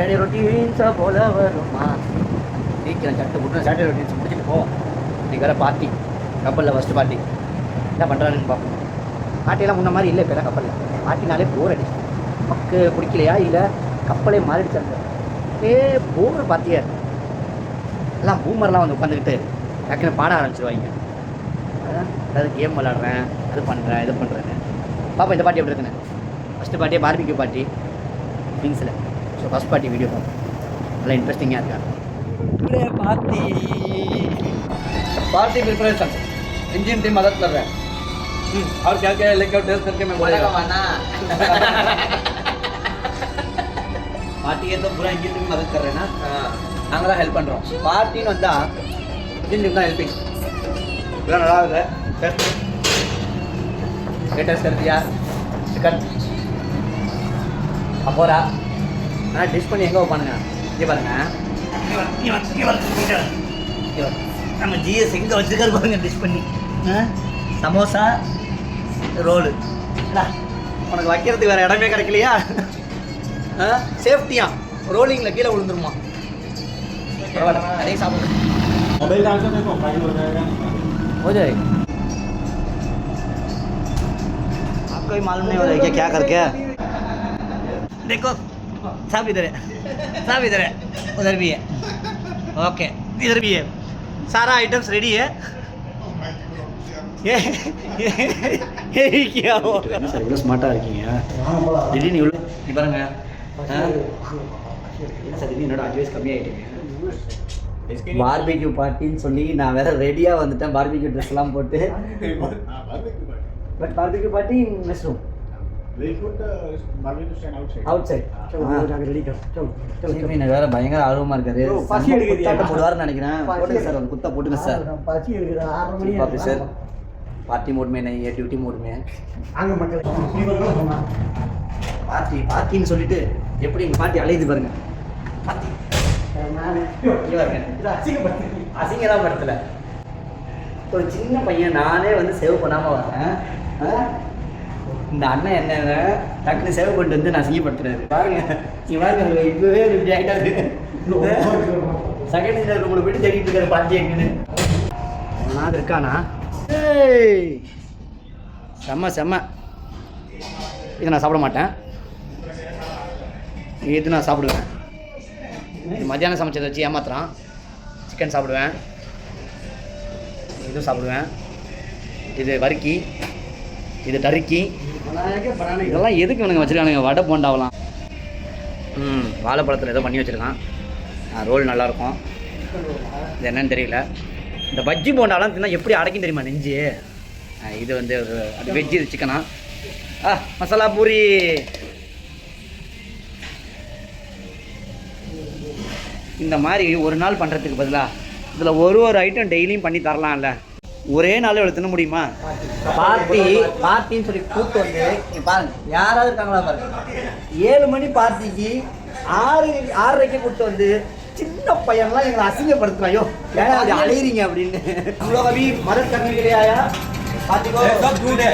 Saturday ரொட்டீன்ஸா போல வருமா சீக்கிரம் சட்டை போட்டு சாட்டர்டே ரொட்டீன்ஸ் முடிச்சுட்டு போ. இன்னைக்கு வேறு பார்ட்டி கப்பலில் ஃபஸ்ட்டு பார்ட்டி என்ன பண்ணுறானுன்னு பார்ப்போம். பார்ட்டியெல்லாம் முன்ன மாதிரி இல்லை இப்போ கப்பலில் பார்ட்டினாலே போர் அடிச்சு. மக்கு பிடிக்கலையா? இல்லை கப்பலே மாறிடுச்சாங்க ஏ போர் பார்ட்டியா எல்லாம் பூமர்லாம் வந்து உட்காந்துக்கிட்டு டக்குன்னு பாட ஆரம்பிச்சிருவாங்க. அதாவது கேம் விளாட்றேன் அது பண்ணுறேன் இது பண்ணுறேன்னு பாப்பா இந்த பாட்டி எப்படி இருக்குன்னு? ஃபஸ்ட்டு பாட்டியே பார்பிக்யூ பாட்டி திங்ஸில் ஸோ ஃபஸ்ட் பார்ட்டி வீடியோ பார்ப்போம் நல்லா இன்ட்ரெஸ்டிங்காக இருக்கா today party party preparation engine team मदद कर रहा है और क्या क्या लेके आओ टेस्ट करके मैं बोलेगा पार्टी है तो पूरा इंजन टीम मदद कर रहे हैं ना நாங்கள் தான் ஹெல்ப் பண்ணுறோம் பார்ட்டின்னு வந்தா இன்ஜின் டீம் தான் ஹெல்பிங் இதெல்லாம் நல்லா இருக்கு டேஸ்ட் டேஸ்ட் कर दिया சிக்கன் அப்போரா ஆனால் டிஷ் பண்ணி எங்கே வைப்பானுங்க இங்கே பாருங்க நம்ம ஜிஎஸ் எங்கே வச்சுருக்காரு பாருங்க டிஷ் பண்ணி ஆ? சமோசா ரோலு உனக்கு வைக்கிறதுக்கு வேறு இடமே கிடைக்கலையா சேஃப்டியா ரோலிங்கில் கீழே விழுந்துருமா பரவாயில்ல அதையும் சாப்பிடுங்க मोबाइल डाल के देखो फाइल हो जाएगा हो जाएगा आपको भी मालूम नहीं हो जाएगा क्या करके देखो ಸಾವಿದರೆ ಸಾವಿದರೆ ಉದರ್ ಬಿ ಎ ಓಕೆ ಇದರ್ ಬಿ ಎ ಸಾರಾ ಐಟಮ್ಸ್ ರೆಡಿ ಎ சார் இவ்வளோ ஸ்மார்ட்டாக இருக்கீங்க? திடீர்னு இவ்வளோ பாருங்க. சார் திடீர்னு என்னோட அட்வைஸ் கம்மியாகிட்டீங்க பார்பிக்யூ பார்ட்டின்னு சொல்லி நான் வேற ரெடியாக வந்துட்டேன். பார்பிக்யூ ட்ரெஸ்லாம் போட்டு. But barbecue party mushroom வேற பயங்கர ஆர்வமா இருக்காரு. போடுவாருன்னு நினைக்கிறேன். சார் குத்த போட்டுங்க சார். சார் பார்ட்டி மூடுமே ஏ டியூட்டி மூடுமே. அங்க மக்கள் பார்ட்டி பார்ட்டின்னு சொல்லிட்டு எப்படி எங்க பார்ட்டி அலையுது பாருங்க. அசிங்கதான் படத்துல ஒரு சின்ன பையன் நானே வந்து சேவ் பண்ணாம வரேன். இந்த அண்ணன் என்ன டக்குனு சேவ் பண்ணிட்டு வந்து நான் செய்யப்படுத்துறாரு பாருங்க நீ பாருங்க இப்பவே இப்படி செகண்ட் இயர் உங்களை போயிட்டு தேடிட்டு இருக்காரு பாத்தி எங்கன்னு நான் இருக்கானா? ஏய் செம்ம செம்ம. இதை நான் சாப்பிட மாட்டேன். இது நான் சாப்பிடுவேன். மத்தியானம் சமைச்சதை வச்சு ஏமாத்துறான். சிக்கன் சாப்பிடுவேன். இதுவும் சாப்பிடுவேன். இது வறுக்கி. இது டருக்கி. இதெல்லாம் எதுக்கு இவனுங்க வச்சுருக்கானுங்க? வடை போண்டாவலாம் ம் வாழைப்பழத்தில் ஏதோ பண்ணி வச்சுருக்கான். ரோல் நல்லாயிருக்கும் இது என்னன்னு தெரியல. இந்த பஜ்ஜி போண்டாலாம் தின்னா எப்படி அடைக்கும் தெரியுமா நெஞ்சு? ஆ, இது வந்து ஒரு அது வெஜ்ஜு இது சிக்கனா ஆ? மசாலா பூரி. இந்த மாதிரி ஒரு நாள் பண்ணுறதுக்கு பதிலாக இதில் ஒரு ஒரு ஐட்டம் டெய்லியும் பண்ணி தரலாம்ல. ஒரே நாள் இவ்வளோ தின்ன முடியுமா பார்ட்டி பார்ட்டின்னு சொல்லி கூப்பிட்டு வந்து இங்க பாருங்க யாராவது இருக்காங்களா பாருங்க ஏழு மணி பார்ட்டிக்கு ஆறு ஆறரைக்கு கூப்பிட்டு வந்து சின்ன பையன்லாம் எங்களை அசிங்கப்படுத்துறான் ஐயோ ஏன் அப்படி அலையிறீங்க அப்படின்னு இவ்வளோ கவி மதத் கண்ணி கிடையாயா பார்த்திக்கோ सब झूठ है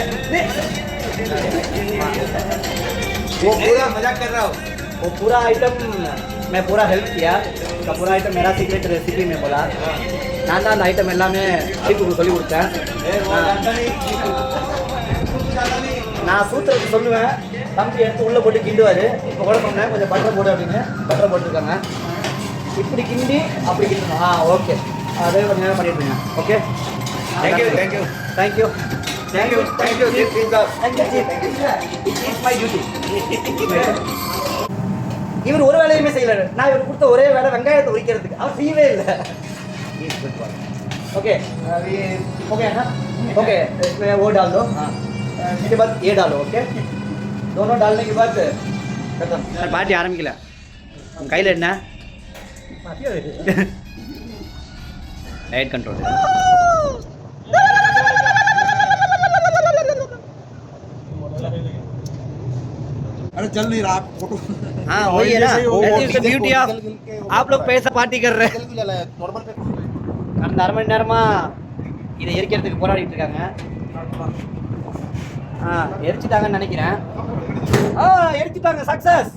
वो पूरा मजाक कर रहा हूँ वो पूरा आइटम मैं पूरा हेल्प किया उसका पूरा आइटम मेरा सीक्रेट रेसिपी में बोला நான் தான் அந்த ஐட்டம் எல்லாமே சீப்புக்கு சொல்லி கொடுத்தேன். நான் சூத்திரத்தை சொல்லுவேன். தம்பி எடுத்து உள்ளே போட்டு கிண்டுவார். இப்போ கூட சொன்னேன் கொஞ்சம் பட்டர் போடு அப்படின்னு. பட்டர் போட்டுருக்காங்க. இப்படி கிண்டி அப்படி கிண்டணும். ஆ ஓகே அதே கொஞ்சம் நேரம் பண்ணிட்டு இருங்க okay Thank you, thank you. Thank you Thank you, thank you, Chief. Pizza. My duty இவர் ஒரு வேலையுமே செய்யல. நான் இவர் கொடுத்த ஒரே வேலை வெங்காயத்தை உரிக்கிறதுக்கு. அவர் செய்யவே இல்லை. ओके ना ओके इसमें वो डाल दो. हाँ। इसके बाद ये डालो ओके दोनों डालने के बाद खत्म. पार्टी किला लेना कंट्रोल अरे चल नहीं रहा फ़ोटो हाँ वही है ना। ब्यूटी आप लोग पैसा पार्टी कर रहे हैं। கடந்த அரை மணி நேரமா இதை எரிக்கிறதுக்கு போராடிட்டு இருக்காங்க. ஆ எரிச்சிட்டாங்கன்னு நினைக்கிறேன். ஆ எரிச்சிட்டாங்க சக்சஸ்